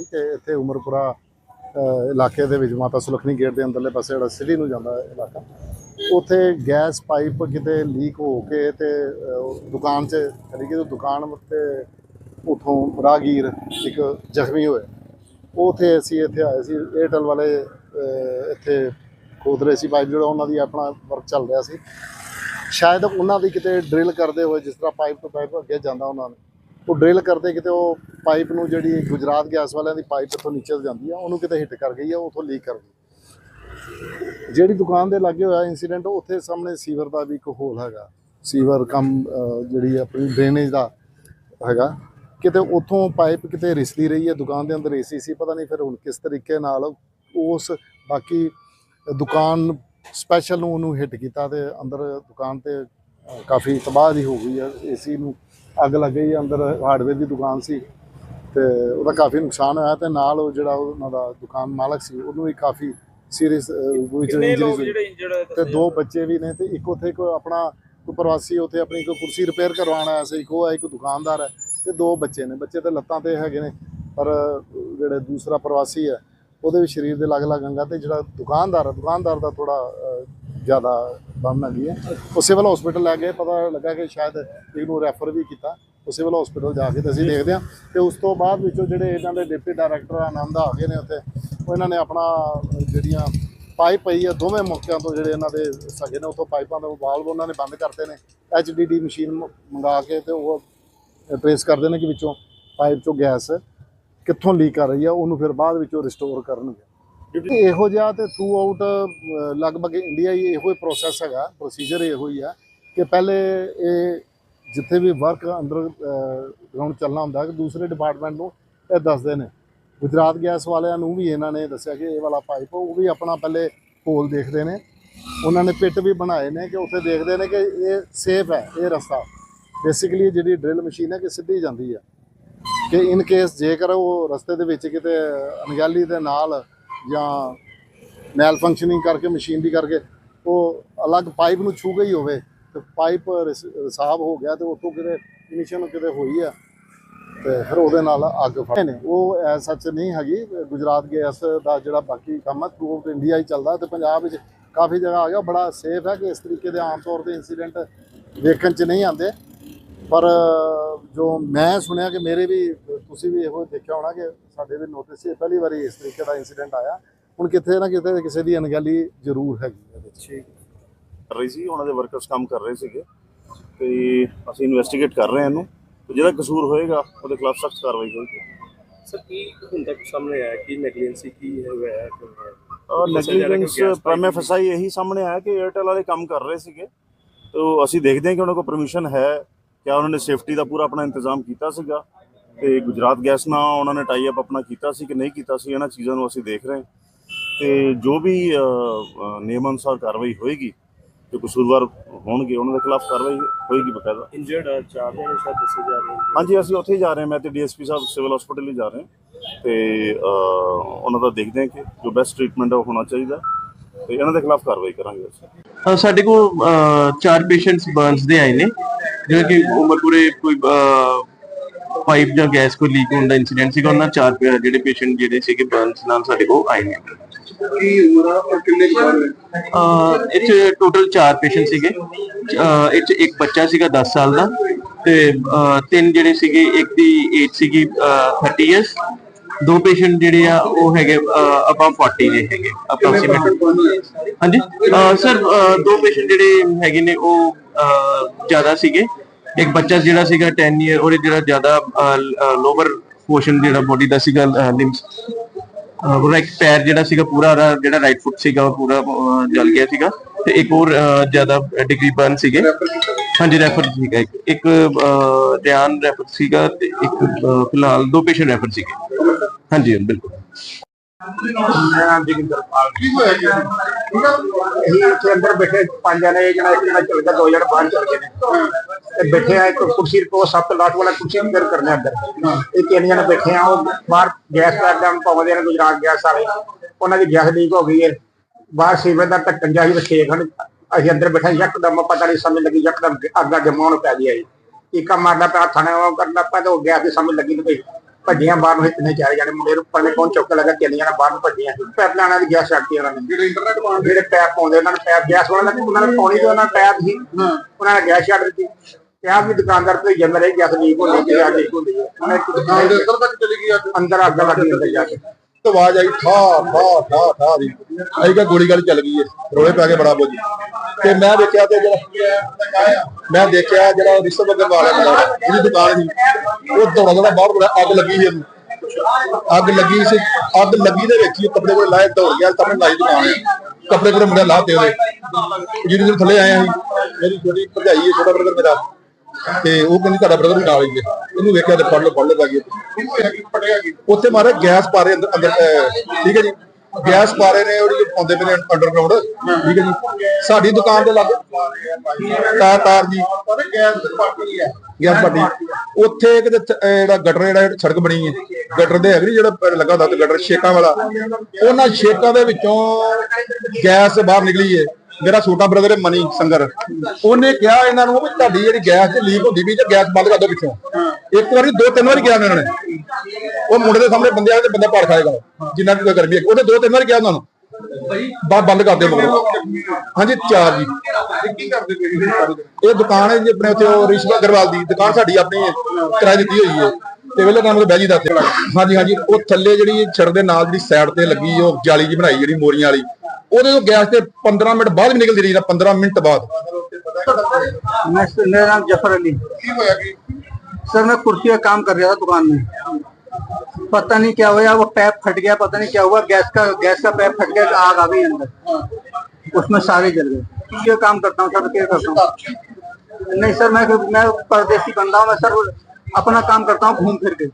ਕਿ ਇੱਥੇ ਉਮਰਪੁਰਾ ਇਲਾਕੇ ਦੇ ਵਿੱਚ, ਮਾਤਾ ਸੁਲੱਖਣੀ ਗੇਟ ਦੇ ਅੰਦਰਲੇ ਪਾਸੇ ਜਿਹੜਾ ਸਿਟੀ ਨੂੰ ਜਾਂਦਾ ਇਲਾਕਾ, ਉੱਥੇ ਗੈਸ ਪਾਈਪ ਕਿਤੇ ਲੀਕ ਹੋ ਕੇ ਤੇ ਦੁਕਾਨ 'ਚ ਚਲੀ ਗਈ ਦੁਕਾਨ ਤੇ ਉਥੋਂ ਰਾਹਗੀਰ ਇੱਕ ਜ਼ਖਮੀ ਹੋਇਆ। ਉਹ ਉੱਥੇ ਅਸੀਂ ਇੱਥੇ ਆਏ ਸੀ ਏਅਰਟੈਲ ਵਾਲੇ ਇੱਥੇ ਖੋਦ ਰਹੇ ਸੀ ਪਾਈਪ ਜਿਹੜਾ ਉਹਨਾਂ ਦੀ ਆਪਣਾ ਵਰਕ ਚੱਲ ਰਿਹਾ ਸੀ। ਸ਼ਾਇਦ ਉਹਨਾਂ ਦੀ ਕਿਤੇ ਡਰਿਲ ਕਰਦੇ ਹੋਏ, ਜਿਸ ਤਰ੍ਹਾਂ ਪਾਈਪ ਤੋਂ ਪਾਈਪ ਅੱਗੇ ਜਾਂਦਾ ਉਹਨਾਂ ਨੇ, ਉਹ ਡਰਿਲ ਕਰਦੇ ਕਿਤੇ ਉਹ ਪਾਈਪ ਨੂੰ ਜਿਹੜੀ ਗੁਜਰਾਤ ਗੈਸ ਵਾਲਿਆਂ ਦੀ ਪਾਈਪ ਇੱਥੋਂ ਨੀਚੇ ਜਾਂਦੀ ਆ ਉਹਨੂੰ ਕਿਤੇ ਹਿੱਟ ਕਰ ਗਈ ਆ ਉਥੋਂ ਲੀਕ ਕਰ ਗਈ। ਜਿਹੜੀ ਦੁਕਾਨ ਦੇ ਲਾਗੇ ਹੋਇਆ ਇਨਸੀਡੈਂਟ ਉੱਥੇ ਸਾਹਮਣੇ ਸੀਵਰ ਦਾ ਵੀ ਇੱਕ ਹੋਲ ਹੈਗਾ। ਸੀਵਰ ਕੰਮ ਅਹ, ਜਿਹੜੀ ਆਪਣੀ ਡਰੇਨੇਜ ਦਾ ਹੈਗਾ। ਕਿਤੇ ਉੱਥੋਂ ਪਾਈਪ ਕਿਤੇ ਰਿਸਦੀ ਰਹੀ ਹੈ ਦੁਕਾਨ ਦੇ ਅੰਦਰ ਏਸੀ ਸੀ ਪਤਾ ਨਹੀਂ ਫਿਰ ਹੁਣ ਕਿਸ ਤਰੀਕੇ ਨਾਲ ਉਸ ਬਾਕੀ ਦੁਕਾਨ ਸਪੈਸ਼ਲ ਨੂੰ ਉਹਨੂੰ ਹਿੱਟ ਕੀਤਾ ਤੇ ਅੰਦਰ ਦੁਕਾਨ ਤੇ ਕਾਫੀ ਤਬਾਹ ਦੀ ਹੋ ਗਈ ਹੈ ਏਸੀ ਨੂੰ ਅੱਗ ਲੱਗ ਗਈ ਅੰਦਰ ਹਾਰਡਵੇਅਰ ਦੀ ਦੁਕਾਨ ਸੀ। ਤੇ ਉਹਦਾ ਕਾਫੀ ਨੁਕਸਾਨ ਹੋਇਆ ਤੇ ਨਾਲ ਉਹ ਜਿਹੜਾ ਉਹਨਾਂ ਦਾ ਦੁਕਾਨ ਮਾਲਕ ਸੀ ਉਹਨੂੰ ਵੀ ਕਾਫੀ ਸੀਰੀਅਸ ਵਿੱਚ ਇੰਜਰਡ ਤੇ ਦੋ ਬੱਚੇ ਵੀ ਨੇ ਤੇ ਇੱਕ ਉੱਥੇ ਕੋ ਆਪਣਾ ਕੋਈ ਪ੍ਰਵਾਸੀ ਉੱਥੇ ਆਪਣੀ ਕੋਈ ਕੁਰਸੀ ਰਿਪੇਅਰ ਕਰਵਾਉਣ ਆਇਆ ਸੀ ਇੱਕ ਉਹ ਹੈ ਇੱਕ ਦੁਕਾਨਦਾਰ ਹੈ ਤੇ ਦੋ ਬੱਚੇ ਨੇ ਬੱਚੇ ਤੇ ਲੱਤਾਂ ਤੇ ਹੈਗੇ ਨੇ ਪਰ ਜਿਹੜੇ ਦੂਸਰਾ ਪ੍ਰਵਾਸੀ ਹੈ ਉਹਦੇ ਵੀ ਸਰੀਰ ਦੇ ਅਲੱਗ-ਅਲੱਗ ਅੰਗਾਂ ਤੇ ਜਿਹੜਾ ਦੁਕਾਨਦਾਰ ਹੈ ਦੁਕਾਨਦਾਰ ਦਾ ਥੋੜਾ ਜ਼ਿਆਦਾ ਬੰਨ ਲੱਗੀ ਹੈ। ਉਹ ਸਿਵਲ ਹਸਪੀਟਲ ਲੈ ਗਏ ਪਤਾ ਲੱਗਾ ਕਿ ਸ਼ਾਇਦ ਇਹਨੂੰ ਰੈਫਰ ਵੀ ਕੀਤਾ। ਉਹ ਸਿਵਲ ਹਸਪੀਟਲ ਜਾ ਕੇ ਤੇ ਅਸੀਂ ਦੇਖਦੇ ਹਾਂ। ਤੇ ਉਸ ਤੋਂ ਬਾਅਦ ਵਿੱਚੋਂ ਜਿਹੜੇ ਇਹਨਾਂ ਦੇ ਡਿਪਟੀ ਡਾਇਰੈਕਟਰ ਆਨੰਦ ਆ ਗਏ ਨੇ ਉੱਥੇ। ਉਹ ਇਹਨਾਂ ਨੇ ਆਪਣਾ ਜਿਹੜੀਆਂ ਪਾਈਪ ਪਈ ਆ ਦੋਵੇਂ ਮੌਕਿਆਂ ਤੋਂ ਜਿਹੜੇ ਇਹਨਾਂ ਦੇ ਸਗੇ ਨੇ ਉੱਥੋਂ ਪਾਈਪਾਂ ਦਾ ਵਾਲਵ ਉਹਨਾਂ ਨੇ ਬੰਦ ਕਰਤੇ ਨੇ। ਐਚਡੀਡੀ ਮਸ਼ੀਨ ਮੰਗਾ ਕੇ ਤੇ ਉਹ ਟ੍ਰੇਸ ਕਰਦੇ ਨੇ ਕਿ ਵਿੱਚੋਂ ਪਾਈਪ ਚੋਂ ਗੈਸ ਕਿੱਥੋਂ ਲੀਕ ਕਰ ਰਹੀ ਆ ਉਹਨੂੰ ਫਿਰ ਬਾਅਦ ਵਿੱਚੋਂ ਰਿਸਟੋਰ ਕਰਨਗੇ। ਇਹੋ ਜਿਹਾ ਤੇ ਥਰੂ ਆਊਟ ਲਗਭਗ ਇੰਡੀਆ ਹੀ ਇਹੋ ਹੀ ਪ੍ਰੋਸੈਸ ਹੈਗਾ ਪ੍ਰੋਸੀਜਰ ਇਹੋ ਹੀ ਆ ਕਿ ਪਹਿਲੇ ਇਹ ਜਿੱਥੇ ਵੀ ਵਰਕ ਅੰਡਰ ਗਰਾਊਂਡ ਚੱਲਣਾ ਹੁੰਦਾ ਕਿ ਦੂਸਰੇ ਡਿਪਾਰਟਮੈਂਟ ਨੂੰ ਇਹ ਦੱਸਦੇ ਨੇ। ਗੁਜਰਾਤ ਗੈਸ ਵਾਲਿਆਂ ਨੂੰ ਵੀ ਇਹਨਾਂ ਨੇ ਦੱਸਿਆ ਕਿ ਇਹ ਵਾਲਾ ਪਾਈਪ ਉਹ ਵੀ ਆਪਣਾ ਪਹਿਲੇ ਹੋਲ ਦੇਖਦੇ ਨੇ। ਉਹਨਾਂ ਨੇ ਪਿੱਟ ਵੀ ਬਣਾਏ ਨੇ ਕਿ ਉੱਥੇ ਦੇਖਦੇ ਨੇ ਕਿ ਇਹ ਸੇਫ ਹੈ, ਇਹ ਰਸਤਾ। ਬੇਸਿਕਲੀ ਜਿਹੜੀ ਡਰਿਲ ਮਸ਼ੀਨ ਹੈ ਕਿ ਸਿੱਧੀ ਜਾਂਦੀ ਹੈ। ਕਿ ਇਨ ਕੇਸ ਜੇਕਰ ਉਹ ਰਸਤੇ ਦੇ ਵਿੱਚ ਕਿਤੇ ਅਣਗਹਿਲੀ ਦੇ ਨਾਲ ਜਾਂ ਮੈਲ ਫੰਕਸ਼ਨਿੰਗ ਕਰਕੇ ਮਸ਼ੀਨ ਦੀ ਕਰਕੇ ਉਹ ਅਲੱਗ ਪਾਈਪ ਨੂੰ ਛੂ ਗਈ ਹੋਵੇ ਤੇ ਪਾਈਪ ਰਿਸਾਬ ਹੋ ਗਿਆ ਤੇ ਉੱਥੋਂ ਕਿਤੇ ਇਨੀਸ਼ੀਅਲ ਕਿਤੇ ਹੋਈ ਆ ਤੇ ਫਿਰ ਉਹਦੇ ਨਾਲ ਅੱਗ ਫੜ ਨੇ। ਉਹ ਐ ਸੱਚ ਨਹੀਂ ਹੈਗੀ, ਗੁਜਰਾਤ ਗੈਸ ਦਾ ਜਿਹੜਾ ਬਾਕੀ ਕੰਮ ਆ ਥਰੂ ਆਊਟ ਇੰਡੀਆ ਹੀ ਚੱਲਦਾ ਤੇ ਪੰਜਾਬ ਵਿੱਚ ਕਾਫੀ ਜਗ੍ਹਾ ਆ ਗਿਆ। ਬੜਾ ਸੇਫ ਹੈ ਕਿ ਇਸ ਤਰੀਕੇ ਦੇ ਆਮ ਤੌਰ ਤੇ ਇਨਸੀਡੈਂਟ ਵੇਖਣ ਚ ਨਹੀਂ ਆਉਂਦੇ। ਪਰ ਜੋ ਮੈਂ ਸੁਣਿਆ ਕਿ ਮੇਰੇ ਵੀ, ਤੁਸੀਂ ਵੀ ਇਹੋ ਦੇਖਿਆ ਹੋਣਾ ਕਿ ਸਾਡੇ ਵੀ ਨੋਟਿਸ 'ਚ ਪਹਿਲੀ ਵਾਰੀ ਇਸ ਤਰੀਕੇ ਦਾ ਇਨਸੀਡੈਂਟ ਆਇਆ। ਹੁਣ ਕਿਤੇ ਨਾ ਕਿਤੇ ਕਿਸੇ ਦੀ ਅਣਗਹਿਲੀ ਜ਼ਰੂਰ ਹੈਗੀ ਇਹਦੇ 'ਚ। ਕਰ ਰਹੀ ਸੀ ਉਹਨਾਂ ਦੇ ਵਰਕਰਸ ਕੰਮ ਕਰ ਰਹੇ ਸੀਗੇ। ਤੇ ਅਸੀਂ ਇਨਵੈਸਟੀਗੇਟ ਕਰ ਰਹੇ ਹਾਂ ਇਹਨੂੰ। ਤੇ ਜਿਹੜਾ ਕਸੂਰ ਹੋਏਗਾ ਉਹਦੇ ਖਿਲਾਫ ਸਖਤ ਕਾਰਵਾਈ ਹੋਏਗੀ। ਸਰ ਕੀ ਹੁਣ ਤੱਕ ਸਾਹਮਣੇ ਆਇਆ ਕਿ ਨੈਗਲੀਜੈਂਸੀ ਕੀ ਹੈ? ਔਰ ਨੈਗਲੀਜੈਂਸ ਪ੍ਰਾਈਮੇ ਫਸਾਈ ਇਹੀ ਸਾਹਮਣੇ ਆਇਆ ਕਿ 에ਅਰਟੈਲ ਵਾਲੇ ਕੰਮ ਕਰ ਰਹੇ ਸੀਗੇ। ਤੋ ਅਸੀਂ ਦੇਖਦੇ ਹਾਂ ਕਿ ਉਹਨਾਂ ਕੋਲ ਪਰਮਿਸ਼ਨ ਹੈ। ਕਿ ਉਹਨਾਂ ਨੇ ਸੇਫਟੀ ਦਾ ਪੂਰਾ ਆਪਣਾ ਇੰਤਜ਼ਾਮ ਕੀਤਾ ਸੀਗਾ। ਤੇ ਗੁਜਰਾਤ ਗੈਸ ਨਾਲ ਉਹਨਾਂ ਨੇ ਟਾਈ ਅਪ ਆਪਣਾ ਕੀਤਾ ਸੀ ਕਿ ਨਹੀਂ ਕੀਤਾ ਸੀ ਇਹਨਾਂ ਚੀਜ਼ਾਂ ਨੂੰ ਅਸੀਂ ਦੇਖ ਰਹੇ ਹਾਂ। ਤੇ ਜੋ ਵੀ ਨਿਯਮ ਅਨੁਸਾਰ ਕਾਰਵਾਈ ਹੋਏਗੀ ਜੋ ਕਸੂਰਵਾਰ ਹੋਣਗੇ ਉਹਨਾਂ ਦੇ ਖਿਲਾਫ ਕਾਰਵਾਈ ਹੋਏਗੀ ਬਕਾਇਦਾ। ਇੰਜਰਡ ਆ ਚਾਰ ਜਣੇ ਸ਼ਾਇਦ ਦੱਸੇ ਜਾ ਰਹੇ ਹਨ ਹਾਂਜੀ ਅਸੀਂ ਉੱਥੇ ਹੀ ਜਾ ਰਹੇ ਹਾਂ। ਮੈਂ ਤੇ ਡੀਐਸਪੀ ਸਾਹਿਬ ਸਿਵਲ ਹਸਪੀਟਲ ਹੀ ਜਾ ਰਹੇ ਹਾਂ। ਤੇ ਉਹਨਾਂ ਦਾ ਦੇਖਦੇ ਹਾਂ ਕਿ ਜੋ ਬੈਸਟ ਟ੍ਰੀਟਮੈਂਟ ਹੈ ਉਹ ਹੋਣਾ ਚਾਹੀਦਾ। ਤੇ ਇਹਨਾਂ ਦੇ ਖਿਲਾਫ ਕਾਰਵਾਈ ਕਰਾਂਗੇ ਅਸੀਂ। ਸਾਡੇ ਕੋਲ ਚਾਰ ਪੇਸ਼ੈਂਟਸ ਬਰਨਸ ਦੇ ਆਏ ਨੇ। ਜਿਹੜੇ ਕਿ ਉਮਰਪੁਰੇ ਕੋਈ ਪਾਈਪ ਜਾਂ ਗੈਸ ਕੋਈ ਲੀਕ ਹੋਣ ਦਾ ਇਨਸੀਡੈਂਟ ਸੀਗਾ ਉਹਨਾਂ ਚਾਰ ਜਿਹੜੇ ਪੇਸ਼ੈਂਟ ਜਿਹੜੇ ਸੀਗੇ ਬਰਨਸ ਨਾਲ ਸਾਡੇ ਕੋਲ ਆਏ ਨੇ। ਕੀ ਉਮਰ ਔਰ ਕਿੰਨੇ ਕੁ ਅ, ਇਹ ਚ ਟੋਟਲ ਚਾਰ ਪੇਸ਼ੈਂਟ ਸੀਗੇ। ਅ, ਇਹ ਚ ਇੱਕ ਬੱਚਾ ਸੀਗਾ 10 ਸਾਲ ਦਾ ਤੇ ਅ, ਤਿੰਨ ਜਿਹੜੇ ਸੀਗੇ ਇੱਕ ਦੀ ਏਜ ਸੀਗੀ ਅ, 30 ਇਅਰਸ ਦੋ ਪੇਸ਼ੈਂਟ ਜਿਹੜੇ ਆ ਉਹ ਹੈਗੇ ਅਬਾਵ 40 ਦੇ ਹੈਗੇ ਅਪਰੋਕਸੀਮੇਟ ਹਾਂਜੀ? ਸਰ ਦੋ ਪੇਸ਼ੈਂਟ ਜਿਹੜੇ ਹੈਗੇ ਨੇ ਉਹ ਜ਼ਿਆਦਾ ਸੀਗੇ। ਇੱਕ ਬੱਚਾ ਜਿਹੜਾ ਸੀਗਾ 10 ਇਅਰ ਉਹਦੇ ਜਿਹੜਾ ਜ਼ਿਆਦਾ ਲੋਅਰ ਪੋਰਸ਼ਨ ਜਿਹੜਾ ਬੋਡੀ ਦਾ ਸੀਗਾ ਲਿੰਬਸ ਉਹਦਾ ਇੱਕ ਪੈਰ ਜਿਹੜਾ ਸੀਗਾ ਪੂਰਾ ਉਹਦਾ ਜਿਹੜਾ ਰਾਈਟ ਫੁੱਟ ਸੀਗਾ ਉਹ ਪੂਰਾ ਅਹ, ਜਲ ਗਿਆ ਸੀਗਾ ਤੇ ਇੱਕ ਹੋਰ ਅਹ, ਜ਼ਿਆਦਾ ਡਿਗਰੀ ਬਰਨ ਸੀਗੇ। ਹਾਂਜੀ ਰੈਫਰ ਸੀਗਾ ਇੱਕ ਇੱਕ ਅਹ, ਧਿਆਨ ਰੈਫਰ ਸੀਗਾ ਤੇ ਇੱਕ ਅਹ, ਫਿਲਹਾਲ ਦੋ ਪੇਸ਼ੈਂਟ ਰੈਫਰ ਸੀਗੇ। ਹਾਂਜੀ ਬਿਲਕੁਲ। ਮੈਂ ਜਗਿੰਦਰਪਾਲ ਕੀ ਹੋਇਆ ਜੀ ਇਹ ਇੱਥੇ ਅੰਦਰ ਬੈਠੇ ਪੰਜ ਜਣੇ ਇੱਕ ਜਣਾ ਇੱਕ ਜਣਾ ਚਲ ਗਿਆ ਦੋ ਜਣੇ ਬਾਹਰ ਚਲ ਗਏ ਨੇ ਆ ਇੱਕ ਕੁਰਸੀ ਕੋ ਸਭ ਤੋਂ ਲਾਸਟ ਵਾਲਾ ਕੁਰਸੀ ਅੰਦਰ ਕਰਨੇ ਅੰਦਰ। ਇਹ ਤਿੰਨ ਜਣੇ ਬੈਠੇ ਆ ਉਹ ਬਾਹਰ ਗੈਸ ਦਾ ਡੰਮ ਪਾਉਂਦੇ ਨੇ ਗੁਜਰਾਤ ਗੈਸ ਵਾਲੇ। ਉਹਨਾਂ ਦੀ ਗੈਸ ਲੀਕ ਹੋ ਗਈ ਹੈ। ਬਾਹਰ ਸੀਵਰ ਦਾ ਢੱਕਣ ਜਾਹੀ ਰਖੇ ਖਣ ਅਸੀਂ ਅੰਦਰ ਬੈਠੇ ਯਕਦਮ ਪਤਾ ਨਹੀਂ ਸਮਝ ਲੱਗੀ ਯਕਦਮ ਅੱਗਾ ਜਮਾਉਣ ਪੈ ਗਿਆ ਜੀ। ਇੱਕਾ ਮਾਰਦਾ ਪਿਆ ਥਾਣੇ ਉਹ ਕਰਦਾ ਪਿਆ ਤੇ ਉਹ ਗੈਸ ਦੀ ਸਮਝ ਲੱਗੀ ਨਹੀਂ ਪਈ ਭੱਜੀਆਂ ਬਾਹਰ ਨੂੰ ਤਿੰਨੇ ਚਾਰ ਜਾਣੇ ਮੁੰਡੇ ਨੂੰ ਪਰਨੇ ਕੌਣ ਚੁੱਕ ਕੇ ਲੱਗਾ ਤਿੰਨ ਜਣੇ ਬਾਹਰ ਨੂੰ ਭੱਜੀਆਂ। ਪੈਪ ਲਾਣਾ ਦੀ ਗੈਸ ਛੱਡਤੀ ਉਹਨਾਂ ਨੇ। ਜਿਹੜੇ ਇੰਟਰਨੈਟ ਪਾਉਣ ਜਿਹੜੇ ਪੈਪ ਪਾਉਂਦੇ ਉਹਨਾਂ ਨੇ ਪੈਪ ਗੈਸ ਵਾਲਾ ਨੇ ਉਹਨਾਂ ਨੇ ਪਾਉਣੀ ਤੇ ਉਹਨਾਂ ਨੇ ਪੈਪ ਸੀ। ਉਹਨਾਂ ਨੇ ਗੈਸ ਛੱਡ ਦਿੱਤੀ। ਪਿਆਜ਼ ਵੀ ਦੁਕਾਨਦਾਰ ਤੋਂ ਜੰਮ ਰਹੀ ਗੈਸ ਲੀਕ ਹੋਣੀ ਤੇ ਆ ਲੀਕ ਹੁੰਦੀ ਹੈ ਉਹਨੇ ਇੱਕ ਦੁਕਾਨ ਦੇ ਅੰਦਰ ਤੱਕ ਚਲੀ ਗਈ ਅੰਦਰ ਅੱਗ ਲੱਗੀ ਅੰਦਰ ਜਾ ਕੇ। ਤੋਂ ਆਵਾਜ਼ ਆਈ ਠਾ ਠਾ ਠਾ ਠਾ ਦੀ। ਅਸੀਂ ਕਿਹਾ ਗੋਲੀ ਗਾਲੀ ਚੱਲ ਗਈ ਏ ਰੋਲੇ ਪੈ ਕੇ ਬੜਾ ਬੋਝ। ਤੇ ਮੈਂ ਦੇਖਿਆ ਤੇ ਜਿਹੜਾ ਮੈਂ ਦੇਖਿਆ ਜਿਹੜਾ ਰਿਸ਼ਵ ਅਗਰਵਾਲ ਹੈ ਮੁੰਡਾ, ਜਿਹਦੀ ਦੁਕਾਨ ਸੀ ਉਹ ਦੌੜਾ ਦੌੜਾ ਬਾਹਰ ਬੜਾ ਅੱਗ ਲੱਗੀ ਸੀ ਅੱਗ ਲੱਗੀ ਸੀ ਅੱਗ ਲੱਗੀ ਦੇ ਵਿੱਚ ਹੀ ਕੱਪੜੇ ਕੋਲ ਲਾਏ ਦੌੜ ਗਿਆ ਤਾਂ ਮੈਂ ਲਾਈ ਦੁਕਾਨ ਕੱਪੜੇ ਕੋਲ ਮੁੰਡਾ ਲਾਤੇ ਉਹਦੇ। ਜਿਹਦੇ ਥੱਲੇ ਆਇਆ ਸੀ ਮੇਰੀ ਛੋਟੀ ਭਰਜਾਈ ਹੈ ਛੋਟਾ ਬ੍ਰਦਰ ਮੇਰਾ। ਤੇ ਉਹ ਕਹਿੰਦੀ ਤੁਹਾਡਾ ਬ੍ਰਦਰ ਵੀ ਨਾਲ ਹੀ ਹੈ। ਇਹਨੂੰ ਵੇਖਿਆ ਤੇ ਫੜ ਲਓ ਫੜ ਲਓ ਲੱਗੀ ਉੱਥੇ ਮਾਰੇ ਗੈਸ ਪਾ ਅੰਦਰ ਅੰਦਰ ਠੀਕ ਹੈ ਜੀ। ਗੈਸ ਪਾ ਨੇ ਉਹਦੀ ਪਾਉਂਦੇ ਪਏ ਨੇ ਅੰਡਰਗਰਾਉਂਡ ਠੀਕ ਹੈ ਜੀ। ਸਾਡੀ ਦੁਕਾਨ ਦੇ ਲਾਗੇ। ਤਾਰ ਤਾਰ ਜੀ। Gas party. ਹੈ ਗੈਸ ਪਾਰਟੀ ਉੱਥੇ ਕਿਤੇ ਜਿਹੜਾ ਗਟਰ ਜਿਹੜਾ ਸੜਕ ਬਣੀ ਹੈ। ਗਟਰ ਦੇ ਹੈਗੇ ਜਿਹੜਾ ਲੱਗਾ ਹੁੰਦਾ ਤੇ ਗਟਰ ਛੇਕਾਂ ਵਾਲਾ। ਉਹਨਾਂ ਛੇਕਾਂ ਦੇ ਵਿੱਚੋਂ ਗੈਸ ਬਾਹਰ ਨਿਕਲੀ ਹੈ। ਮੇਰਾ ਛੋਟਾ ਬ੍ਰਦਰ ਹੈ ਮਨੀ ਸੰਗਰ। ਉਹਨੇ ਕਿਹਾ ਇਹਨਾਂ ਨੂੰ ਵੀ ਤੁਹਾਡੀ ਜਿਹੜੀ ਗੈਸ ਤੇ ਲੀਕ ਹੁੰਦੀ ਵੀ ਤੇ ਗੈਸ ਬੰਦ ਕਰ ਦਿਓ ਪਿੱਛੋਂ। ਇੱਕ ਵਾਰੀ, ਦੋ ਤਿੰਨ ਵਾਰੀ ਕਿਹਾ ਉਹਨਾਂ ਨੇ। ਉਹ ਮੁੰਡੇ ਦੇ ਸਾਹਮਣੇ ਬੰਦੇ ਆ ਤੇ ਬੰਦਾ ਪਾੜ ਖਾਏਗਾ। ਜਿੰਨਾ ਵੀ ਗਰਮੀ ਹੈ। ਉਹਨੇ ਦੋ ਤਿੰਨ ਵਾਰੀ ਕਿਹਾ ਉਹਨਾਂ ਨੂੰ। ਬਾ ਬੰਦ ਕਰ ਦਿਓ ਮਗਰ। ਹਾਂਜੀ, ਚਾਰ ਜੀ। ਕੀ ਕਰਦੇ ਇਹ ਦੁਕਾਨ ਹੈ ਜੀ ਆਪਣੇ ਉੱਥੇ, ਉਹ ਰਿਸ਼ਵਾ ਅਗਰਵਾਲ ਦੀ। ਦੁਕਾਨ ਸਾਡੀ ਆਪਣੀ ਕਿਰਾਏ ਦਿੱਤੀ ਹੋਈ ਹੈ। ਤੇ ਵੇਲੇ ਕੰਮ ਤੇ ਬਹਿ ਜੀ ਦਾ ਹਾਂਜੀ ਹਾਂਜੀ। ਉਹ ਥੱਲੇ ਜਿਹੜੀ ਛੜ ਦੇ ਨਾਲ ਜਿਹੜੀ ਸਾਈਡ ਤੇ ਲੱਗੀ, ਉਹ ਜਾਲੀ ਜੀ ਬਣਾਈ, ਜਿਹੜੀ ਮੋਰੀਆਂ ਵਾਲੀ। ਉਹਦੇ ਤੋਂ ਗੈਸ ਤੇ 15 ਮਿੰਟ ਬਾਅਦ ਵੀ ਨਿਕਲਦੀ ਰਹੀ ਨਾ 15 ਮਿੰਟ ਬਾਅਦ मैं मेरा नाम जफर अली सर मैं कुर्सी का काम कर रहा था दुकान में पता नहीं क्या हुआ वो पैप फट गया पता नहीं क्या हुआ गैस का गैस का पैप फट गया तो आग आ गई अंदर उसमें सारे जल गए ये काम करता हूँ सर क्या करता हूँ नहीं सर मैं मैं परदेसी बंदा हूँ मैं सर अपना काम करता हूँ घूम फिर के